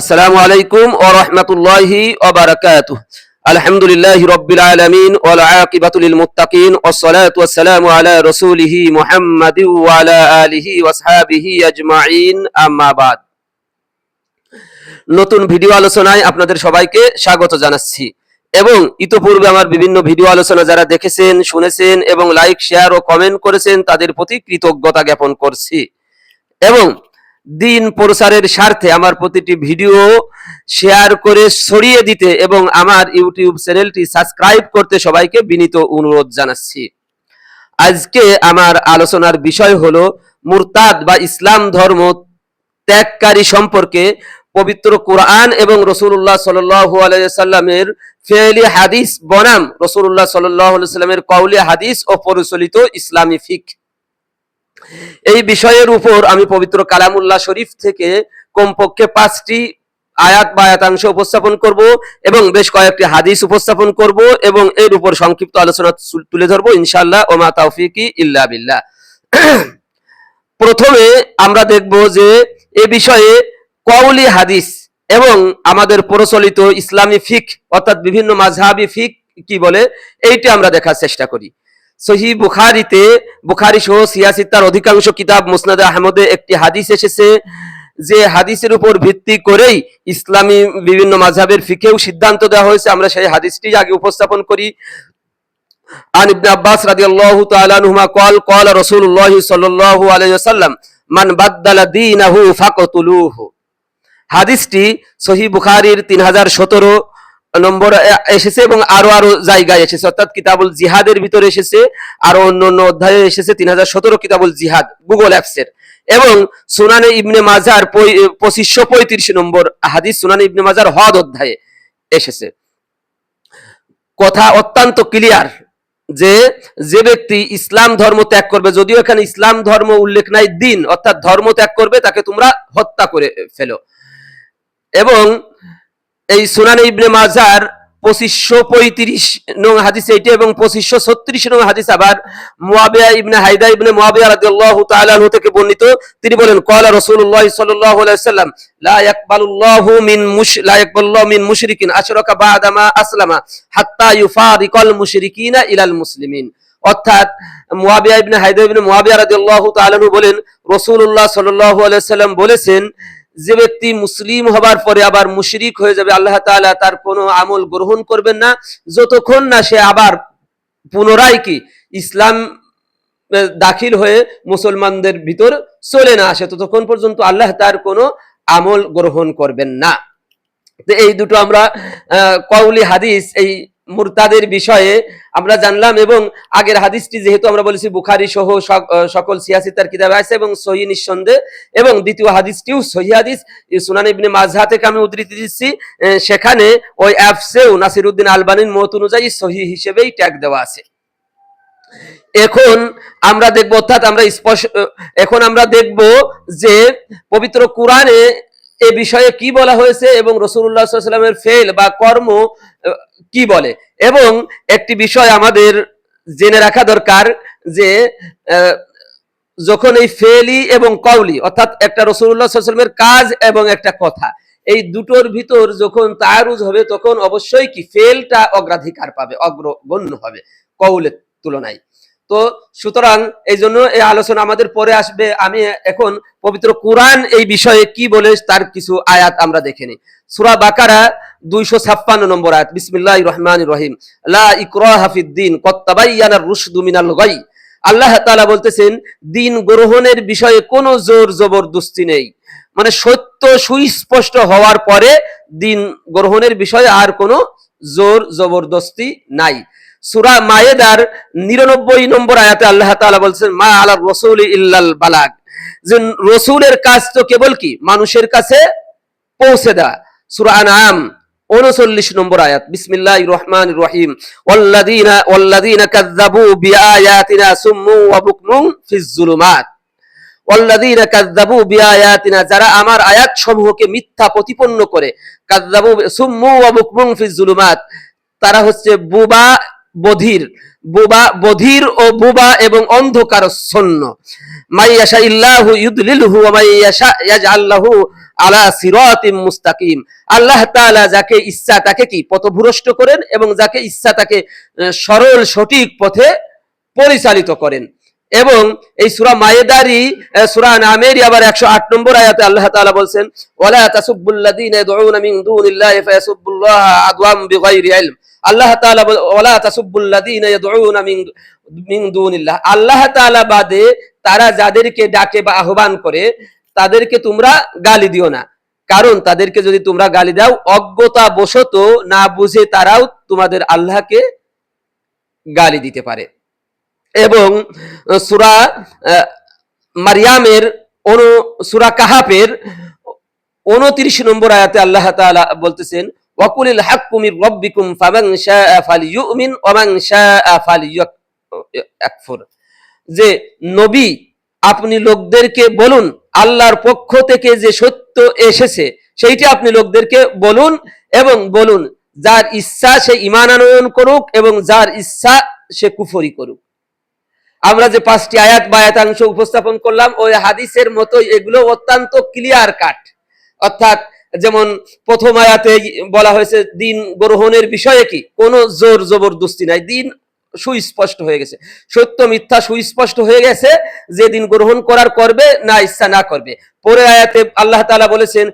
আসসালামু আলাইকুম ওয়া রাহমাতুল্লাহি আলহামদুলিল্লাহি রাব্বিল আলামিন ওয়াল আকিবাতু লিল মুত্তাকিন ওয়াস সালাতু ওয়াস সালামু আলা রাসূলিহি মুহাম্মাদিন ওয়া আলা আলিহি ওয়া আসহাবিহি আজমাইন। আম্মা বাদ। নতুন ভিডিও আলোচনায় আপনাদের সবাইকে স্বাগত জানাচ্ছি এবং ইতোপূর্বে আমার বিভিন্ন ভিডিও আলোচনা যারা দেখেছেন, শুনেছেন এবং লাইক, শেয়ার ও কমেন্ট করেছেন, তাদের প্রতি কৃতজ্ঞতা জ্ঞাপন করছি। এবং দিন প্রচারের স্বার্থে আমার প্রতিটি ভিডিও শেয়ার করে ছড়িয়ে দিতে এবং আমার ইউটিউব চ্যানেলটি সাবস্ক্রাইব করতে সবাইকে বিনীত অনুরোধ জানাচ্ছি। আজকে আমার আলোচনার বিষয় হলো মুরতাদ বা ইসলাম ধর্ম ত্যাগকারী সম্পর্কে পবিত্র কোরআন এবং রসুল্লাহ সাল্লামের ফেলি হাদিস বনাম। রসুল্লাহ সাল্লামের কৌলি হাদিস ও পরিচালিত ইসলামী ফিক। এই বিষয়ের উপর আমি পবিত্র কালামুল্লাহ শরীফ থেকে কমপক্ষে পাঁচটি আয়াত বা আয়াতাংশ উপস্থাপন করব এবং বেশ কয়েকটি হাদিস উপস্থাপন করব এবং এর উপর সংক্ষিপ্ত আলোচনা তুলে ধরবো, ইনশাআল্লাহ ওমা তাওফিকি ইল্লা বিল্লাহ। প্রথমে আমরা দেখব যে এ বিষয়ে কওলি হাদিস এবং আমাদের প্রচলিত ইসলামী ফিক, অর্থাৎ বিভিন্ন মাঝহাবি ফিক কি বলে, এইটা আমরা দেখার চেষ্টা করি। সহি বুখারিতে বুখারি সহ সিয়াসিত্তার অধিকাংশ কিতাব মুসনাদে আহমদে একটি হাদিস এসেছে যে হাদিসের উপর ভিত্তি করেই ইসলামী বিভিন্ন মাঝহাবের ফিকেও সিদ্ধান্ত দেওয়া হয়েছে আমরা সেই হাদিসটি আগে উপস্থাপন করি عن ابن عباس رضي الله تعالى عنهما قال قال رسول الله صلى الله عليه وسلم من بدل دينه فقتلوه হাদিসটি সহি বুখারীর তিন হাজার সতেরো নম্বর এসেছে এবং আরও আরও জায়গায় এসেছে। অর্থাৎ কিতাবুল জিহাদের ভিতরে এসেছে, আরও অন্য অন্য অধ্যায়ে এসেছে, তিন হাজার সতেরো কিতাবুল জিহাদ গুগল অ্যাপসের এবং সুনানে ইবনে মাজার পঁচিশশো পঁয়ত্রিশ নম্বর হাদিস সুনানে ইবনে মাজার হদ অধ্যায়ে এসেছে। কথা অত্যন্ত ক্লিয়ার যে যে ব্যক্তি ইসলাম ধর্ম ত্যাগ করবে, যদিও এখানে ইসলাম ধর্ম উল্লেখ নাই, দিন, অর্থাৎ ধর্ম ত্যাগ করবে, তাকে তোমরা হত্যা করে ফেলো। এবং এই সুনান ইবনে মাজার পঁচিশশো পঁয়ত্রিশ নং হাদিস এইটি এবং পঁচিশশো ছত্রিশ নং হাদিস আবার মুয়াবিয়া ইবনে হায়দা ইবনে মুয়াবিয়া তাআলা থেকে বর্ণিত। তিনি বলেন, ক্বালা রাসূলুল্লাহ আলাইহি ওয়াসাল্লাম, লা ইয়াকবালুল্লাহু মিন মুশ, লা ইয়াকবালুল্লাহু মিন মুশরিকিন আশরাকা আসলামা হাত্তা ইউফারিকাল মুশরিকিনা ইলাল মুসলিমিন। অর্থাৎ মুয়াবিয়া ইবনে হায়দা ইবনে মুয়াবিয়া রাদিয়াল্লাহু তাআলা বলেন, রাসূলুল্লাহ সাল্লাল্লাহু আলাইহি ওয়াসাল্লাম বলেছেন যে ব্যক্তি মুসলিম হবার পরে আবার মুশরিক হয়ে যাবে, আল্লাহ তাআলা তার কোনো আমল গ্রহণ করবেন না। যতক্ষণ না সে আবার পুনরায় কি ইসলাম দাখিল হয়ে মুসলমানদের ভিতর চলে না আসে, ততক্ষণ পর্যন্ত আল্লাহ তার কোনো আমল গ্রহণ করবেন না। এই দুটো আমরা কওলি হাদিস, এই মুরতাদের বিষয়ে আমরা জানলাম এবং আগের হাদিসটি যেহেতু আমরা বলেছি বুখারি সহ সকল সিয়াসিতার কিতাবে আছে এবং সহি নিঃসন্দেহ এবং দ্বিতীয় হাদিসটিও সহি হাদিস। সুনান ইবনে মাঝহা থেকে আমি উদ্ধৃতি দিচ্ছি সেখানে ওই অ্যাপসেও নাসিরউদ্দিন আলবানির মত অনুযায়ী সহি হিসেবেই ট্যাগ দেওয়া আছে। এখন আমরা দেখব, অর্থাৎ আমরা স্পষ্ট এখন আমরা দেখব যে পবিত্র কোরআনে এ বিষয়ে কি বলা হয়েছে এবং রসুল্লাহ সাল্লামের ফেল বা কর্ম কি বলে? এবং একটি বিষয় আমাদের জেনে রাখা দরকার যে যখন এই ফেলি এবং কৌলি অর্থাৎ একটা রসুল্লাহ সাল্লামের কাজ এবং একটা কথা, এই দুটোর ভিতর যখন তারুজ হবে তখন অবশ্যই কি? ফেলটা অগ্রাধিকার পাবে, অগ্রগণ্য হবে কৌলের তুলনায়। তো সুতরাং এই জন্য এই আলোচনা আমাদের পরে আসবে। আমি এখন পবিত্র কোরআন এই বিষয়ে কি বলে তার কিছু আয়াত আমরা দেখে নিই। সুরা বাকারা দুইশো ছাপ্পান্ন নম্বর আয়াত। বিসমিল্লাহ রহমান রহিম। লা ইকরাহা ফিদ্দিন কদ তাবায়্যানার রুশদু মিনাল গাই। আল্লাহ তাআলা বলতেছেন, দিন গ্রহণের বিষয়ে কোনো জোর জবরদস্তি নেই। মানে সত্য সুস্পষ্ট হওয়ার পরে দিন গ্রহণের বিষয়ে আর কোনো জোর জবরদস্তি নাই। সুরা মায়েদার নিরানব্বই নম্বর আয়াতে আল্লাহ তাআলা বলছেন, মা আলা রসুল ইল্লাল বালাগ। যে রসুলের কাজ তো কেবল কি? মানুষের কাছে পৌঁছে দেওয়া। সুরা আনাম উনচল্লিশ নম্বর আয়াত। বিসমিল্লাহ রহমান রহিম। ওয়াল্লাযীনা ওয়াল্লাযীনা কাযযাবু বিআয়াতিনা সুম্মু ওয়া বুকমুন ফিজ জুলুমাত। ওয়াল্লাযীনা কাযযাবু বিআয়াতিনা, যারা আমার আয়াত সমূহকে মিথ্যা প্রতিপন্ন করে, কাযযাবু সুম্মু ওয়া বুকমুন ফিজ তারা হচ্ছে বুবা বধির, বুবা, বধির ও বুবা এবং অন্ধকারচ্ছন্ন। মাই ইয়াশা ইল্লাহু ইউদলিলহু ওয়া মাই ইয়াশা ইয়াজআল্লাহু আলা সিরাতিম মুস্তাকিম। আল্লাহ তাআলা যাকে ইচ্ছা তাকে কি? পথভ্রষ্ট করেন এবং যাকে ইচ্ছা তাকে সরল, সঠিক পথে পরিচালিত করেন। এবং এই সূরা মায়েদারি সূরা নামেরই আবার 108 নম্বর আয়াতে আল্লাহ তাআলা বলছেন, ওয়ালা তাসুব্বুল্লাযীনা ইয়াদউনা মিন দুনিল্লাহি ফায়াসুব্বুল্লাহা আদওয়াম বিগাইরি ইলম। আল্লাহ তাআলা ওয়ালা তাসুব্বুল্লাযীনা ইয়াদউনা মিন মিন দুনিল্লাহ। আল্লাহ তাআলা বাদে তারা যাদেরকে ডাকে বা আহ্বান করে, তাদেরকে তোমরা গালি দিও না। কারণ তাদেরকে যদি তোমরা গালি দাও, অজ্ঞতা বশত না বুঝে তারাও তোমাদের আল্লাহকে গালি দিতে পারে। এবং সুরা মারিয়ামের অনু, সুরা কাহাপের উনত্রিশ নম্বর আয়াতে আল্লাহ তাআলা বলতেছেন ওয়াকুলিল হাক্কু মির রাব্বিকুম ফামান শাআ ফালিয়ুমিন ওয়া মান শাআ ফালিয়াকফুর যে নবী, আপনি লোকদেরকে বলুন, আল্লাহর পক্ষ থেকে যে সত্য এসেছে, সেইটি আপনি লোকদেরকে বলুন এবং বলুন, যার ইচ্ছা সে ইমান আনয়ন করুক এবং যার ইচ্ছা সে কুফরি করুক। আমরা যে পাঁচটি আয়াত বা আয়াতাংশ উপস্থাপন করলাম, ওই হাদিসের মতো এগুলো অত্যন্ত ক্লিয়ার কাট অর্থাৎ যেমন প্রথম আয়াতে বলা হয়েছে, দিন গ্রহণের বিষয়ে কি? কোনো জোর জবরদস্তি নাই। দিন সুস্পষ্ট হয়ে গেছে। সত্য মিথ্যা সুস্পষ্ট হয়ে গেছে যে দিন গ্রহণ করার করবে না, ইচ্ছা না করবে। পরে আয়াতে আল্লাহ তাআলা বলেছেন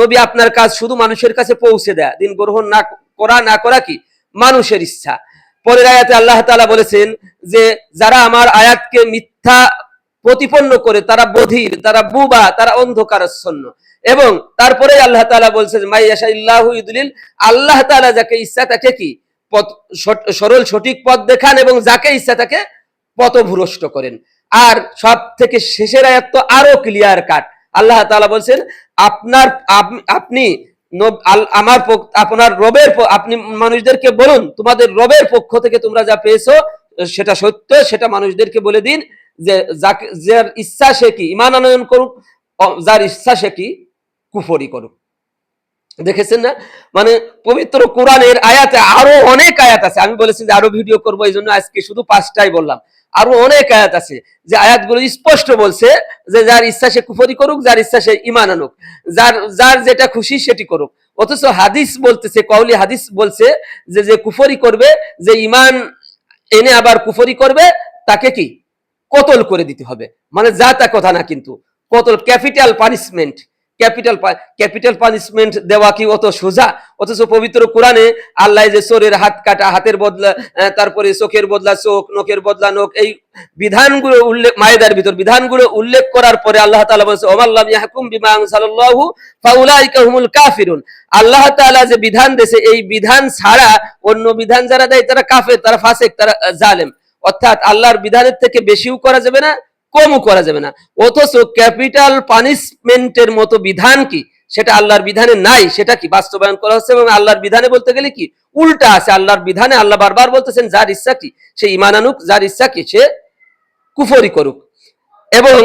নবী আপনার কাজ শুধু মানুষের কাছে পৌঁছে দেয়া। দিন গ্রহণ না করা না করা কি? মানুষের ইচ্ছা। পরের আয়াতে আল্লাহ তাআলা বলেছেন যে, যারা আমার আয়াতকে মিথ্যা প্রতিপন্ন করে, তারা বধির, তারা বুবা, তারা অন্ধকারাচ্ছন্ন। এবং তারপরে আল্লাহ ইল্লাহু ইউদলিল আল্লাহ তাআলা যাকে ইচ্ছা তাকে কি? পথ সরল সঠিক পথ দেখান এবং যাকে ইচ্ছা তাকে পথভ্রষ্ট করেন। আর সব থেকে শেষের আয়াত তো আরও ক্লিয়ার কাট আল্লাহ তাআলা বলছেন, আপনার, আপ- আপনি আমার আপনার রবের আপনি মানুষদেরকে বলুন, তোমাদের রবের পক্ষ থেকে তোমরা যা পেয়েছ, সেটা সত্য, সেটা মানুষদেরকে বলে দিন। যে যাকে, যার ইচ্ছা সে কি? ইমান আনয়ন করুক যার ইচ্ছা সে কি? কুফরি করুক। দেখেছেন না? মানে পবিত্র কোরআনের আয়াতে আরও অনেক আয়াত আছে। আমি বলেছি যে আরও ভিডিও করব এই জন্য আজকে শুধু পাঁচটাই বললাম। আরও অনেক আয়াত আছে। যে আয়াতগুলো স্পষ্ট বলছে যে যার ইচ্ছা সে কুফরি করুক, যার ইচ্ছা সে ইমান আনুক। যার যার যেটা খুশি সেটি করুক। অথচ হাদিস বলতেছে, কওলি হাদিস বলছে যে যে কুফরি করবে, যে ইমান এনে আবার কুফরি করবে, তাকে কি? কতল করে দিতে হবে? মানে যা তা কথা না কিন্তু। কতল, capital punishment. Capital capital punishment দেওয়া কি অত সোজা? অথচ পবিত্র কোরআনে আল্লাহ যে চোরের হাত কাটা, হাতের বদলা তারপরে চোখের বদলা, চোখ, নখের বদলা, নখ, এই বিধানগুলো উল্লেখ, মায়েদার ভিতর বিধানগুলো উল্লেখ করার পরে আল্লাহ তাআলা বলছে, ওমাল্লাম ইয়াহকুম বিমা আনসালাল্লাহু ফাউলাইকা হুমুল কাফিরুন। আল্লাহ তাআলা যে বিধান দেশে এই বিধান ছাড়া অন্য বিধান যারা দেয়, তারা কাফের, তারা ফাসেক, তারা জালেম। অর্থাৎ আল্লাহর বিধানের থেকে বেশিও করা যাবে না, কমও করা যাবে না। অথচ ক্যাপিটাল পানিশমেন্টের মতো বিধান কি? সেটা আল্লাহর বিধানে নাই, সেটা কি বাস্তবায়ন করা হচ্ছে এবং আল্লাহর বিধানে বলতে গেলে কি? উল্টা আছে, আল্লাহর বিধানে আল্লাহ বারবার বলতেছেন, যার ইচ্ছা কি, সে ইমান আনুক, যার ইচ্ছা কি, সে কুফরি করুক। এবং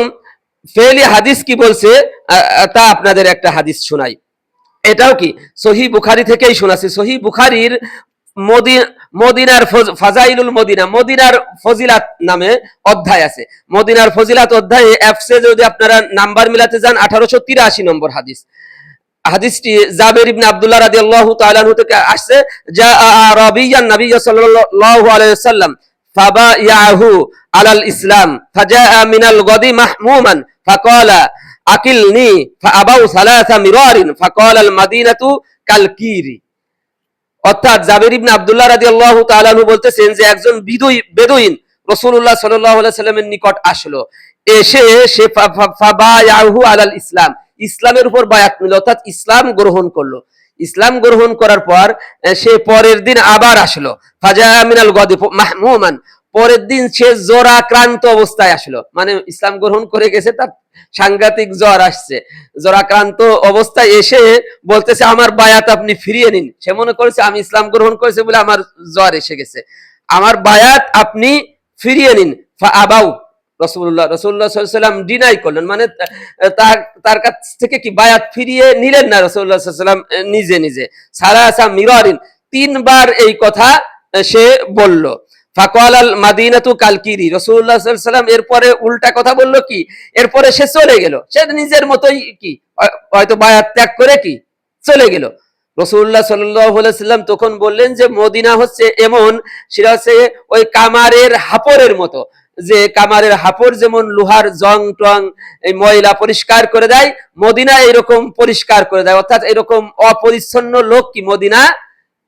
ফেলি হাদিস কি বলছে? তা আপনাদের একটা হাদিস শোনাই। এটাও কি? সহি বুখারি থেকেই শোনাছি। সহি বুখারির মদিনার ফজ- ফাজাইলুল মদিনা, মদিনার ফজিলাত নামে অধ্যায় আছে। মদিনার ফজিলাত অধ্যায়ে অ্যাপসে যদি আপনারা নাম্বার মিলাতে যান, আঠারোশো তিরাশি নম্বর হাদিস। হাদিসটি জাবের ইবনে আব্দুল্লাহ রাদিয়াল্লাহু তাআলা থেকে আসছে। যা নবী আলাল ইসলাম মিনাল গদি মাহমুমান আকিলনি, ফাআবাউ সালাসা মিরারিন মাদিনাতু কালকিরি অর্থাৎ জাবের ইবনে আব্দুল্লাহ রাদিয়াল্লাহু তাআলা তালু বলতেছেন যে একজন বিদুই বেদুইন আলাইহি সাল্লামের নিকট আসলো। এসে সে আলাল ইসলাম। ইসলামের উপর বায়াত নিল, অর্থাৎ ইসলাম গ্রহণ করল। ইসলাম গ্রহণ করার পর সে পরের দিন আবার আসলো। ফাজা মিনাল গদি মাহমুমান। পরের দিন সে জ্বর আক্রান্ত অবস্থায় আসলো। মানে ইসলাম গ্রহণ করে গেছে, তার সাংঘাতিক জ্বর আসছে। জ্বর আক্রান্ত অবস্থায় এসে বলতেছে, আমার বায়াত আপনি ফিরিয়ে নিন। সে মনে করেছে, আমি ইসলাম গ্রহণ করেছে বলে আমার জ্বর এসে গেছে। আমার বায়াত আপনি ফিরিয়ে নিন। আবাউ রসুল্লাহ রসুল্লাহ ডিনাই করলেন। মানে তার তার কাছ থেকে কি বায়াত ফিরিয়ে নিলেন না রসুল্লাহ নিজে নিজে। সারা আসা মিরারিন, তিনবার এই কথা সে বলল। ফাকাল আল মাদিনাতু কালকিরি। রসুল্লাহ সাল্লাম এরপরে উল্টা কথা বলল কি? এরপরে সে চলে গেল। সে নিজের মতোই কি? হয়তো বায়াত ত্যাগ করে কি? চলে গেল। রসুল্লাহ সাল্লাম তখন বললেন যে, মদিনা হচ্ছে এমন, সেটা হচ্ছে ওই কামারের হাপরের মতো। যে কামারের হাপড় যেমন লোহার জং টং, এই ময়লা পরিষ্কার করে দেয়, মদিনা এরকম পরিষ্কার করে দেয়। অর্থাৎ এরকম অপরিচ্ছন্ন লোক কি মদিনা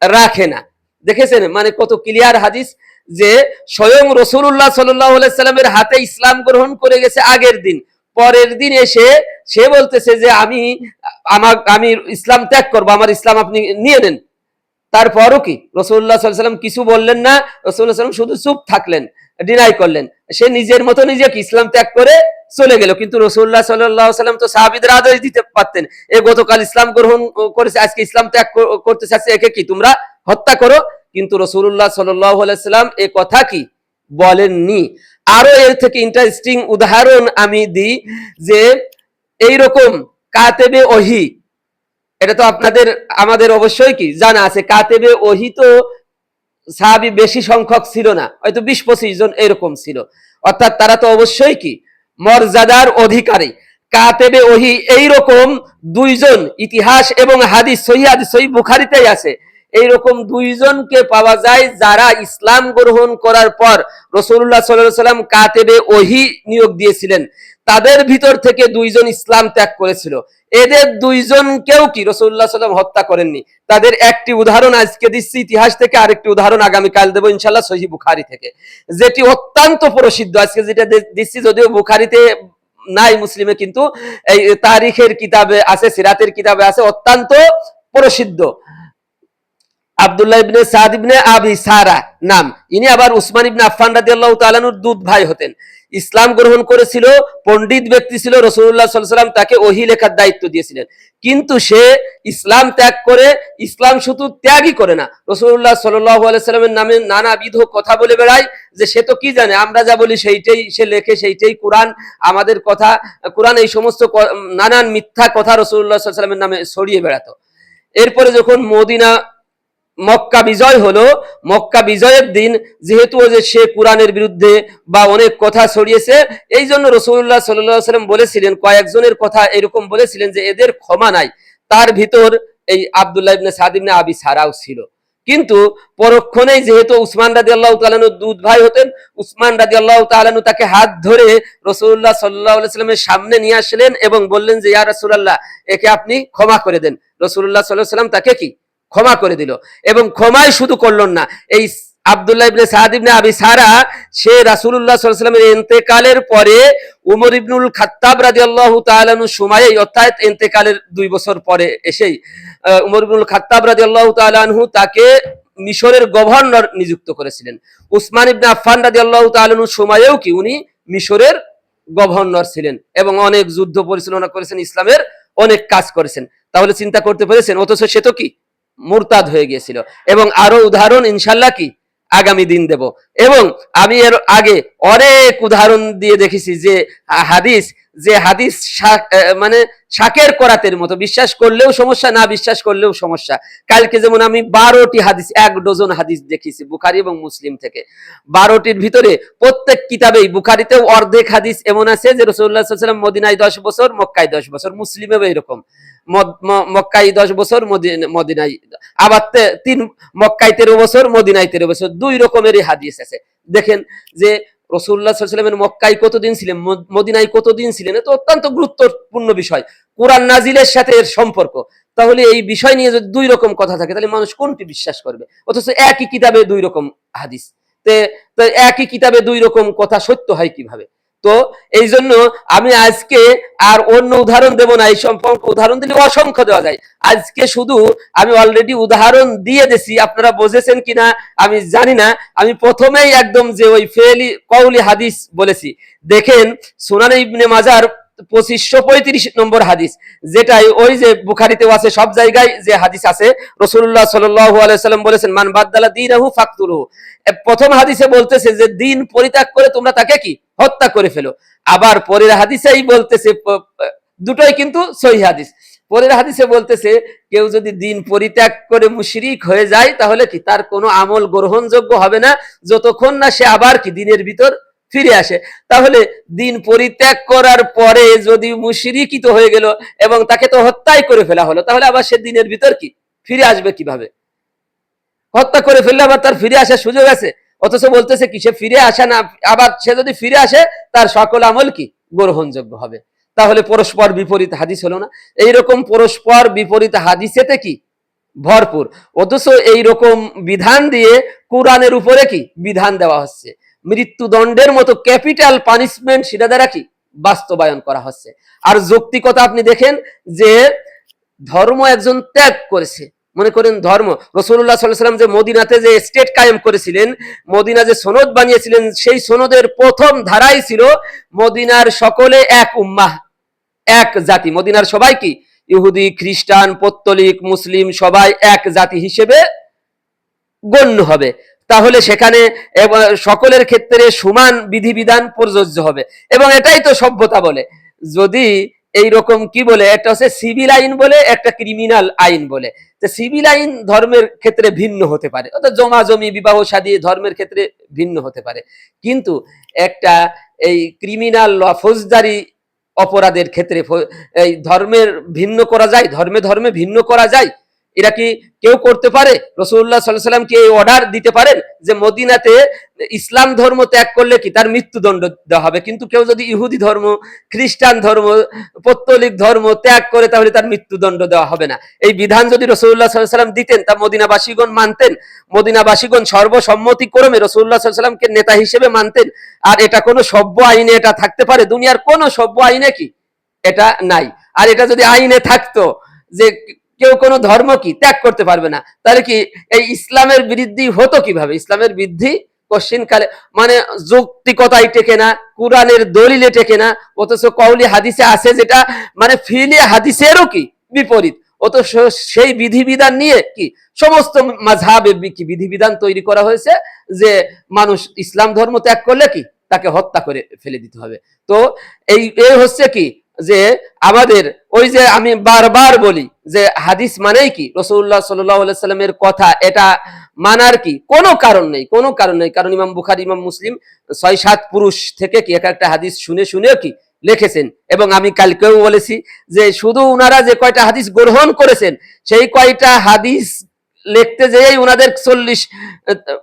রাখে না। দেখেছেন? মানে কত ক্লিয়ার হাদিস। যে স্বয়ং রসুল্লাহ সাল্লামের হাতে ইসলাম গ্রহণ করে গেছে আগের দিন। পরের দিন এসে সে বলতেছে যে আমি, আমার, আমি ইসলাম ত্যাগ করব, আমার ইসলাম আপনি নিয়ে নেন। তারপরও কি? রসুল্লাহ সাল্লাম কিছু বললেন না রসুল্লাহ সাল্লাম শুধু চুপ থাকলেন ডিনাই করলেন। সে নিজের মতো নিজেকে ইসলাম ত্যাগ করে চলে গেল, কিন্তু রসুল্লাহ সাল্লাহ সাল্লাম তো সাহাবিদের আদেশ দিতে পারতেন। এ গতকাল ইসলাম গ্রহণ করেছে, আজকে ইসলাম ত্যাগ করতে চাচ্ছে একে কি তোমরা হত্যা করো? কিন্তু রসুল্লাহ সাল্লাম এ কথা কি বলেননি। আরও এর থেকে ইন্টারেস্টিং উদাহরণ আমি দিই যে এইরকম কাতেবে ওহি, এটা তো আপনাদের, আমাদের অবশ্যই কি জানা আছে, কাতেবে ওহি তো সাহাবি বেশি সংখ্যক ছিল না, হয়তো বিশ পঁচিশ জন এরকম ছিল। অর্থাৎ তারা তো অবশ্যই কি মর্যাদার অধিকারী। কাতেবে ওহি এইরকম দুইজন ইতিহাস এবং হাদিস, সহি হাদিস, সহি বুখারিতেই আছে। এইরকম দুইজনকে পাওয়া যায় যারা ইসলাম গ্রহণ করার পর রসুল্লাহ সাল্লাহ সাল্লাম কাতেবে ওহি নিয়োগ দিয়েছিলেন। তাদের ভিতর থেকে দুইজন ইসলাম ত্যাগ করেছিল। এদের দুইজনকেও কি রসুল্লাহ সাল্লাম হত্যা করেননি? তাদের একটি উদাহরণ আজকে দিচ্ছি, ইতিহাস থেকে আরেকটি উদাহরণ আগামীকাল দেবো ইনশাল্লাহ সহি বুখারি থেকে। যেটি অত্যন্ত প্রসিদ্ধ, আজকে যেটা দিচ্ছি যদিও বুখারিতে নাই, মুসলিমে কিন্তু এই তারিখের কিতাবে আছে, সিরাতের কিতাবে আছে, অত্যন্ত প্রসিদ্ধ। আব্দুল্লাহ ইবনে সাদ ইবনে আবি সারা, নাম। ইনি আবার উসমান ইবনে আফফান রাদিয়াল্লাহু তাআলার দুধ ভাই হতেন। ইসলাম গ্রহণ করেছিল, পণ্ডিত ব্যক্তি ছিল রসুল্লাহ সাল্লাম তাকে ওহি লেখার দায়িত্ব দিয়েছিলেন। কিন্তু সে ইসলাম ত্যাগ করে, ইসলাম শুধু ত্যাগই করে না রসুল্লাহ সাল্লামের নামে নানাবিধ কথা বলে বেড়ায় যে সে তো কি জানে, আমরা যা বলি সেইটাই সে লেখে, সেইটাই কোরআন, আমাদের কথা, কোরআন এই সমস্ত নানান মিথ্যা কথা রসুল্লাহ সাল্লামের নামে ছড়িয়ে বেড়াতো। এরপরে যখন মদিনা মক্কা বিজয় হলো। মক্কা বিজয়ের দিন যেহেতু যে সে কোরআনের বিরুদ্ধে বা অনেক কথা ছড়িয়েছে এই জন্য রসুল্লাহ সাল্লাম বলেছিলেন, কয়েকজনের কথা এরকম বলেছিলেন যে এদের ক্ষমা নাই। তার ভিতর এই আবদুল্লাহ ইবনে সাদ ইবনে আবি সারাও ছিল। কিন্তু পরক্ষণেই যেহেতু উসমান রাজি আল্লাহ তালানু দুধ ভাই হতেন, উসমান রাজি আল্লাহ তালানু তাকে হাত ধরে রসুল্লাহ সাল্লাহ সাল্লামের সামনে নিয়ে আসলেন এবং বললেন যে, ইয়া রসুল্লাহ একে আপনি ক্ষমা করে দেন। রসুল্লাহ সাল্লাহ সাল্লাম তাকে কি? ক্ষমা করে দিল। এবং ক্ষমাই শুধু করলেন না, এই আব্দুল্লাহ ইবনে সাদ ইবনে আবি সারা, সে রাসূলুল্লাহ ওয়াসাল্লামের ইন্তেকালের পরে উমর ইবনুল খাত্তাব রাদিয়াল্লাহু তাআলা আনহু সময়ে অর্থাৎ ইন্তেকালের দুই বছর পরে এসেই উমর ইবনুল খাত্তাব রাদিয়াল্লাহু তাআলা আনহু তাকে মিশরের গভর্নর নিযুক্ত করেছিলেন। উসমান ইবনে আফফান রাদিয়াল্লাহু তাআলা আনহু সময়েও কি উনি মিশরের গভর্নর ছিলেন এবং অনেক যুদ্ধ পরিচালনা করেছেন, ইসলামের অনেক কাজ করেছেন। তাহলে চিন্তা করতে পেরেছেন, অথচ সে তো কি মুরতাদ হয়ে গিয়েছিল। এবং আরও উদাহরণ ইনশাল্লাহ কি? আগামী দিন দেব। এবং আমি এর আগে অনেক উদাহরণ দিয়ে দেখেছি যে হাদিস যে হাদিস মানে শাকের করাতের মতো, বিশ্বাস করলেও সমস্যা, না বিশ্বাস করলেও সমস্যা। কালকে যেমন আমি বারোটি হাদিস, এক ডজন হাদিস দেখেছি বুখারি এবং মুসলিম থেকে। বারোটির ভিতরে প্রত্যেক কিতাবেই, বুখারিতেও অর্ধেক হাদিস এমন আছে যে রসুল্লাহ সাল্লাম মদিনায় দশ বছর, মক্কায় দশ বছর, মুসলিমেও এরকম। মদ- ম- মক্কায় দশ বছর, মদি- মদিনায়, আবার তিন, মক্কায় তেরো বছর, মদিনায় তেরো বছর, দুই রকমেরই হাদিস আছে। দেখেন যে রসুল্লাহ সাল্লামের মক্কায় কতদিন ছিলেন? মদ- মদিনায় কতদিন ছিলেন? এটা অত্যন্ত গুরুত্বপূর্ণ বিষয়। কোরআন নাজিলের সাথে এর সম্পর্ক। তাহলে এই বিষয় নিয়ে যদি দুই রকম কথা থাকে, তাহলে মানুষ কোনটি বিশ্বাস করবে? অথচ একই কিতাবে দুই রকম হাদিস। তো একই কিতাবে দুই রকম কথা সত্য হয় কীভাবে? তো এই জন্য আমি আজকে আর অন্য উদাহরণ দেব না, এই সম্পর্কে উদাহরণ দিলে অসংখ্য দেওয়া যায়। আজকে শুধু আমি অলরেডি উদাহরণ দিয়ে দিছি আপনারা বুঝেছেন কিনা আমি জানি না। আমি প্রথমেই একদম যে ওই ফেলি কৌলি হাদিস বলেছি। দেখেন সুনানে ইবনে মাজার পঁচিশশো পঁয়ত্রিশ নম্বর হাদিস, যেটাই ওই যে বুখারিতেও আছে, সব জায়গায় যে হাদিস আছে রসুল্লাহ সাল্লাম বলেছেন, মান বাদ্দালা দিন আহু ফাকতুরহু প্রথম হাদিসে বলতেছে যে, দিন পরিত্যাগ করে তোমরা তাকে কি? হত্যা করে ফেলো। আবার পরের হাদিসেই বলতেছে দুটোই কিন্তু সহি হাদিস। পরের হাদিসে বলতেছে, কেউ যদি দিন পরিত্যাগ করে মুশরিক হয়ে যায়, তাহলে কি তার কোনো আমল গ্রহণযোগ্য হবে না? যতক্ষণ না সে আবার কি দিনের ভিতর ফিরে আসে। তাহলে দিন পরিত্যাগ করার পরে যদি মুশরিকিত হয়ে গেল এবং তাকে তো হত্যাই করে ফেলা হলো, তাহলে আবার সে দিনের ভিতর কি? ফিরে আসবে কীভাবে? হত্যা করে ফেললে আবার তার ফিরে আসার সুযোগ আছে। অথচ বলতেছে কি, সে ফিরে আসে না, আবার সে যদি ফিরে আসে, তার সকল আমল কি? গ্রহণযোগ্য হবে। তাহলে পরস্পর বিপরীত হাদিস হলো না। এইরকম পরস্পর বিপরীত হাদিসেতে কি? ভরপুর। অথচ এই রকম বিধান দিয়ে কোরআনের উপরে কি? বিধান দেওয়া হচ্ছে। মৃত্যুদণ্ডের মতো ক্যাপিটাল পানিশমেন্ট সেটা দ্বারা কি? বাস্তবায়ন করা হচ্ছে। আর যৌক্তিকতা আপনি দেখেন যে ধর্ম একজন ত্যাগ করেছে। মনে করেন ধর্ম। রসুল্লাহ সাল্লাম যে মদিনাতে যে স্টেট কায়েম করেছিলেন, মদিনা যে সনদ বানিয়েছিলেন, সেই সনদের প্রথম ধারাই ছিল মদিনার সকলে এক উম্মাহ, এক জাতি। মদিনার সবাই কি? ইহুদি, খ্রিস্টান, পত্তলিক, মুসলিম সবাই এক জাতি হিসেবে গণ্য হবে। তাহলে সেখানে সকলের ক্ষেত্রে সমান বিধিবিধান প্রযোজ্য হবে। এবং এটাই তো সভ্যতা বলে। যদি এই রকম কি বলে? একটা হচ্ছে সিভিল আইন বলে, একটা ক্রিমিনাল আইন বলে। যে সিভিল আইন ধর্মের ক্ষেত্রে ভিন্ন হতে পারে। অর্থাৎ জমা জমি বিবাহ শাদী ধর্মের ক্ষেত্রে ভিন্ন হতে পারে। কিন্তু একটা এই ক্রিমিনাল ল ফৌজদারি অপরাধের ক্ষেত্রে এই ধর্মের ভিন্ন করা যায়, ধর্মে ধর্মে ভিন্ন করা যায় এরা কি কেউ করতে পারে? রসুল্লাহ সাল্লাহ সাল্লাম কি এই অর্ডার দিতে পারেন? যে মদিনাতে ইসলাম ধর্ম ত্যাগ করলে কি তার মৃত্যুদণ্ড দেওয়া হবে? কিন্তু কেউ যদি ইহুদি ধর্ম, খ্রিস্টান ধর্ম, পত্তলিক ধর্ম ত্যাগ করে তাহলে তার মৃত্যুদণ্ড দেওয়া হবে না। এই বিধান যদি রসুল্লাহ সাল্লাহ সাল্লাম দিতেন, তা মদিনাবাসীগণ মানতেন। মদিনাবাসীগণ সর্বসম্মতি ক্রমে রসুল্লাহ সাল্লাহ সাল্লামকে নেতা হিসেবে মানতেন। আর এটা কোনো সভ্য আইনে এটা থাকতে পারে? দুনিয়ার কোনো সভ্য আইনে কি? এটা নাই। আর এটা যদি আইনে থাকতো যে কেউ কোনো ধর্ম কি ত্যাগ করতে পারবে না। তাহলে কি এই ইসলামের বৃদ্ধি হতো কীভাবে? ইসলামের বৃদ্ধি কশ্চিন কালে মানে যৌক্তিকতাই টেকে না, কোরআনের দলিলে টেকে না, অথচ কৌলি হাদিসে আছে যেটা মানে ফিলে হাদিসেরও কি বিপরীত। অথচ সেই বিধিবিধান নিয়ে কি সমস্ত মাঝহাবে কি বিধিবিধান তৈরি করা হয়েছে যে মানুষ ইসলাম ধর্ম ত্যাগ করলে কি তাকে হত্যা করে ফেলে দিতে হবে। তো এই এই হচ্ছে কি যে আমাদের, ওই যে আমি বারবার বলি যে হাদিস মানেই কি? রসুল্লাহ সাল্লামের কথা, এটা মানার কি? কোনো কারণ নেই, কোনো কারণ নেই। কারণ ইমাম বুখারি, ইমাম মুসলিম ছয় সাত পুরুষ থেকে কি এক একটা হাদিস শুনে শুনেও কি লিখেছেন? এবং আমি কালকেও বলেছি যে শুধু উনারা যে কয়টা হাদিস গ্রহণ করেছেন, সেই কয়টা হাদিস লিখতে যেয়েই উনাদের চল্লিশ,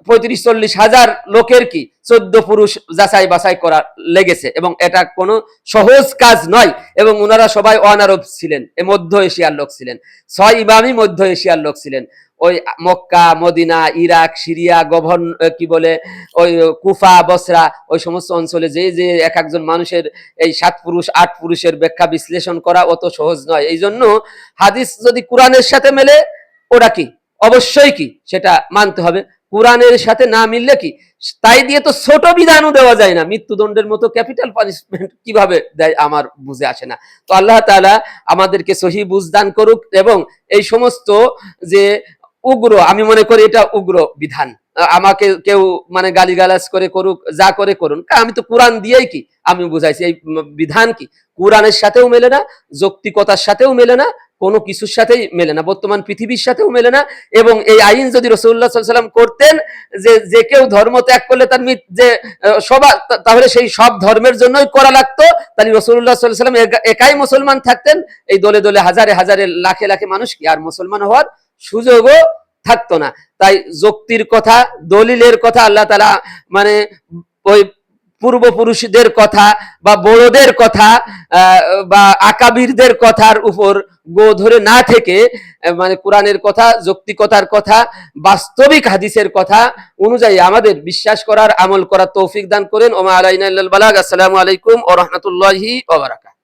পঁয়ত্রিশ, চল্লিশ হাজার লোকের কি চোদ্দ পুরুষ যাচাই বাছাই করা লেগেছে এবং এটা কোনো সহজ কাজ নয় এবং উনারা সবাই অনারব ছিলেন, এ মধ্য এশিয়ার লোক ছিলেন, ছয় ইমামই মধ্য এশিয়ার লোক ছিলেন। ওই Mecca, Medina, Iraq, Syria, govern কি বলে, ওই কুফা, বসরা, ওই সমস্ত অঞ্চলে যে যে এক একজন মানুষের এই সাত পুরুষ, আট পুরুষের ব্যাখ্যা বিশ্লেষণ করা অত সহজ নয়। এই জন্য হাদিস যদি কোরআনের সাথে মেলে, ওটা কি? অবশ্যই কি? সেটা মানতে হবে। কোরআনের সাথে না মিললে কি? তাই দিয়ে তো ছোট বিধানও দেওয়া যায় না। মৃত্যুদণ্ডের মতো ক্যাপিটাল পানিশমেন্ট কীভাবে দেয় আমার বুঝে আসে না। তো আল্লাহ তাআলা আমাদেরকে সহি বুঝদান করুক এবং এই সমস্ত যে উগ্র, আমি মনে করি এটা উগ্র বিধান। আমাকে কেউ মানে গালিগালাজ করে করুক, যা করে করুন। আমি তো কোরআন দিয়েই কি? আমি বুঝাইছি। এই বিধান কি? কোরআনের সাথেও মেলে না, যৌক্তিকতার সাথেও মেলে না কোনো কিছুর সাথেই মেলে না, বর্তমান পৃথিবীর সাথেও মেলে না এবং এই আইন যদি রসুল্লাহ সাল্লাম করতেন যে যে কেউ ধর্ম ত্যাগ করলে তার যে সবার তাহলে সেই সব ধর্মের জন্যই করা লাগতো। তাহলে রসুল্লাহ সাল্লাম একাই মুসলমান থাকতেন। এই দলে দলে হাজারে হাজারে লাখে লাখে মানুষ কি আর মুসলমান হওয়ার সুযোগও থাকতো না। তাই যুক্তির কথা, দলিলের কথা, আল্লাহ তালা মানে ওই পূর্বপুরুষদের কথা বা বড়দের কথা বা আকাবিরদের কথার উপর গো ধরে না থেকে মানে কোরআনের কথা, যৌক্তিকতার কথা, বাস্তবিক হাদিসের কথা অনুযায়ী আমাদের বিশ্বাস করার আমল করার তৌফিক দান করেন। ওমা আলাইনা ইল্লাল বালাগ। আসসালামু আলাইকুম ও রহমতুল্লাহি ওয়া বারাকাতুহু।